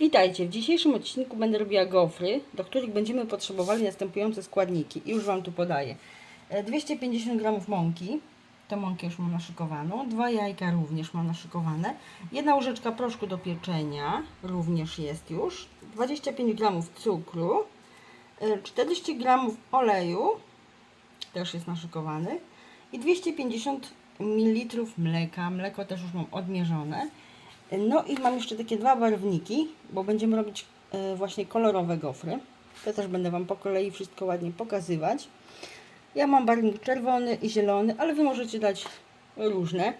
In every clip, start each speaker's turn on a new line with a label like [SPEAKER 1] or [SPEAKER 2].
[SPEAKER 1] Witajcie, w dzisiejszym odcinku będę robiła gofry, do których będziemy potrzebowali następujące składniki. I już Wam tu podaję. E, 250 g mąki, to mąkę już mam naszykowaną, dwa jajka również mam naszykowane, jedna łyżeczka proszku do pieczenia również jest już, 25 g cukru, e, 40 g oleju, też jest naszykowany. I 250 ml mleka, mleko też już mam odmierzone. No i mam jeszcze takie dwa barwniki, bo będziemy robić e, właśnie kolorowe gofry. To też będę Wam po kolei wszystko ładnie pokazywać. Ja mam barwnik czerwony i zielony, ale Wy możecie dać różne.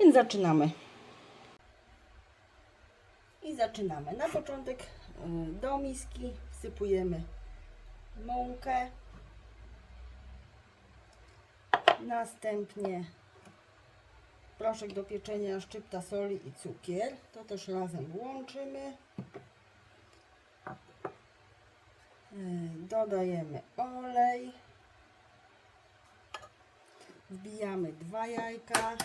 [SPEAKER 1] Więc zaczynamy. I zaczynamy. Na początek e, do miski wsypujemy mąkę. Następnie proszek do pieczenia, szczypta soli i cukier. To też razem łączymy. Yy, Dodajemy olej. Wbijamy dwa jajka.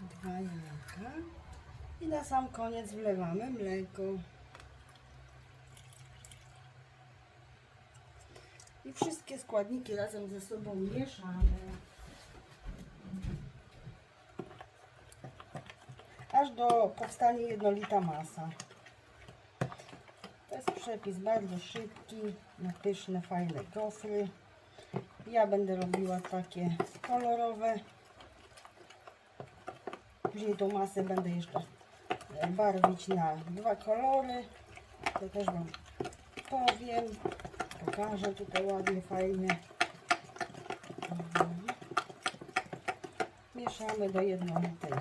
[SPEAKER 1] Dwa jajka. I na sam koniec wlewamy mleko. I wszystkie składniki razem ze sobą mieszamy. Aż do powstanie jednolita masa. To jest przepis bardzo szybki, na pyszne, fajne gofry. Ja będę robiła takie kolorowe. Później tą masę będę jeszcze barwić na dwa kolory. To też Wam powiem. Pokażę tutaj ładnie, fajnie. Mhm. Mieszamy do jednolitej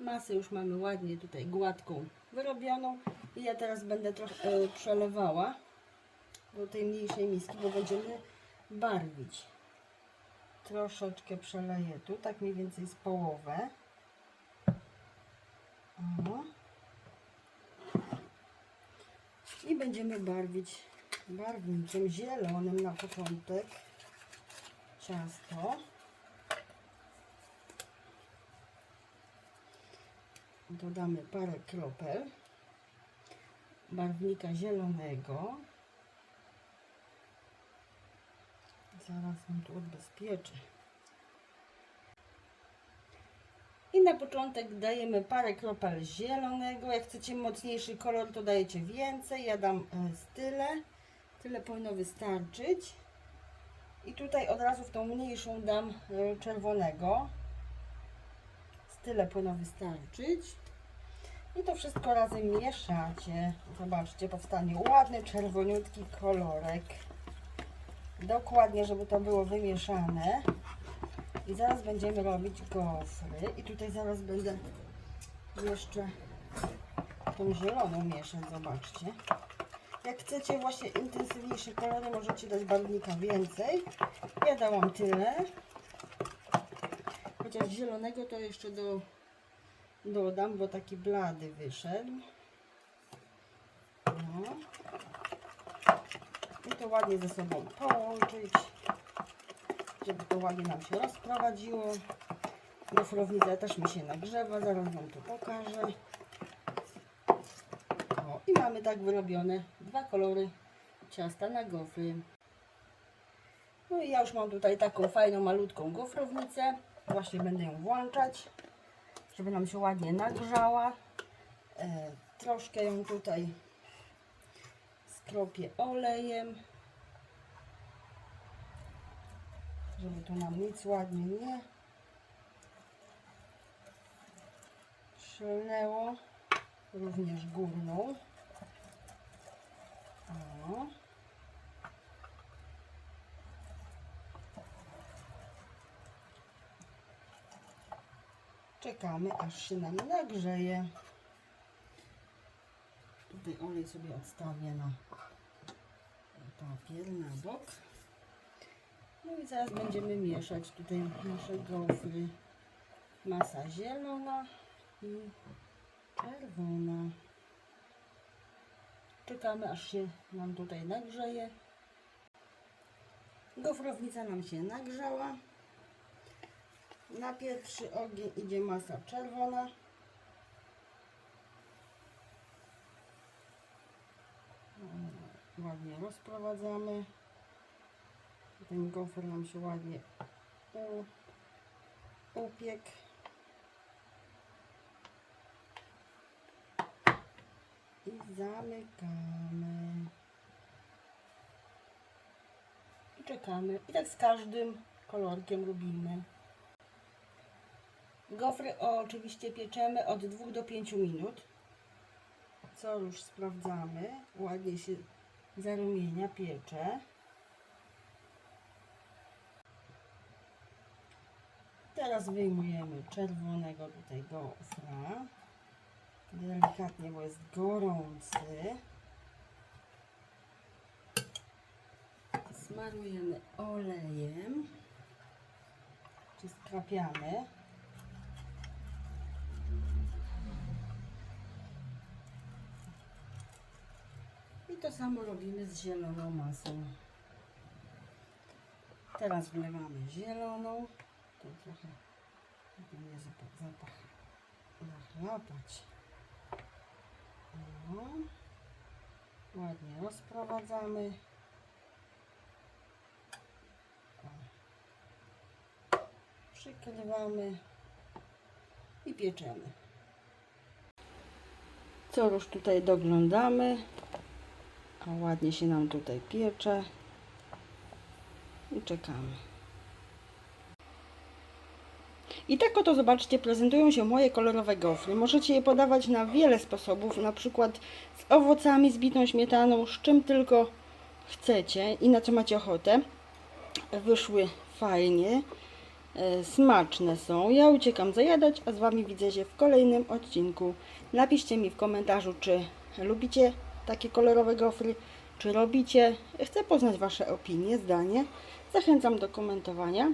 [SPEAKER 1] Masę już mamy ładnie tutaj gładką wyrobioną i ja teraz będę trochę e, przelewała do tej mniejszej miski, bo będziemy barwić. Troszeczkę przeleję tu, tak mniej więcej z połowę. O. I będziemy barwić barwnikiem zielonym na początek ciasto. Dodamy parę kropel barwnika zielonego. Zaraz mi tu odbezpieczę. I na początek dajemy parę kropel zielonego. Jak chcecie mocniejszy kolor, to dajecie więcej. Ja dam e, tyle. Tyle powinno wystarczyć. I tutaj od razu w tą mniejszą dam e, czerwonego. Tyle powinno wystarczyć. I to wszystko razem mieszacie. Zobaczcie, powstanie ładny, czerwoniutki kolorek. Dokładnie, żeby to było wymieszane. I zaraz będziemy robić gofry. I tutaj zaraz będę jeszcze tą zieloną mieszać, zobaczcie. Jak chcecie właśnie intensywniejsze kolory, możecie dać barwnika więcej. Ja dałam tyle. Chociaż zielonego to jeszcze do, dodam, bo taki blady wyszedł. No. I to ładnie ze sobą połączyć, żeby to ładnie nam się rozprowadziło. Gofrownica też mi się nagrzewa, zaraz Wam to pokażę. O, I mamy tak wyrobione dwa kolory ciasta na gofry. No i ja już mam tutaj taką fajną, malutką gofrownicę. Właśnie będę ją włączać, żeby nam się ładnie nagrzała. E, troszkę ją tutaj skropię olejem, żeby tu nam nic ładnie nie szylnęło. Również górną. O. Czekamy aż się nam nagrzeje. Tutaj olej sobie odstawię na papier na bok. No i zaraz będziemy mieszać tutaj nasze gofry. Masa zielona i czerwona. Czekamy aż się nam tutaj nagrzeje. Gofrownica nam się nagrzała. Na pierwszy ogień idzie masa czerwona. Ładnie rozprowadzamy. Ten gofer nam się ładnie u, upiekł. I zamykamy. I czekamy. I tak z każdym kolorkiem robimy. Gofry oczywiście pieczemy od 2 do 5 minut. Co już sprawdzamy. Ładnie się zarumienia piecze. Teraz wyjmujemy czerwonego tutaj gofra. Delikatnie, bo jest gorący. Smarujemy olejem. Czy skrapiamy. To samo robimy z zieloną masą. Teraz wlewamy zieloną. To trochę nie zapach, zapach zachlapać. No. Ładnie rozprowadzamy. Przykrywamy i pieczemy. Co już tutaj doglądamy. A ładnie się nam tutaj piecze. I czekamy. I tak oto zobaczcie, prezentują się moje kolorowe gofry. Możecie je podawać na wiele sposobów, na przykład z owocami, z bitą śmietaną, z czym tylko chcecie i na co macie ochotę. Wyszły fajnie, e, smaczne są. Ja uciekam zajadać, a z Wami widzę się w kolejnym odcinku. Napiszcie mi w komentarzu, czy lubicie takie kolorowe gofry, czy robicie. Chcę poznać Wasze opinie, zdanie. Zachęcam do komentowania.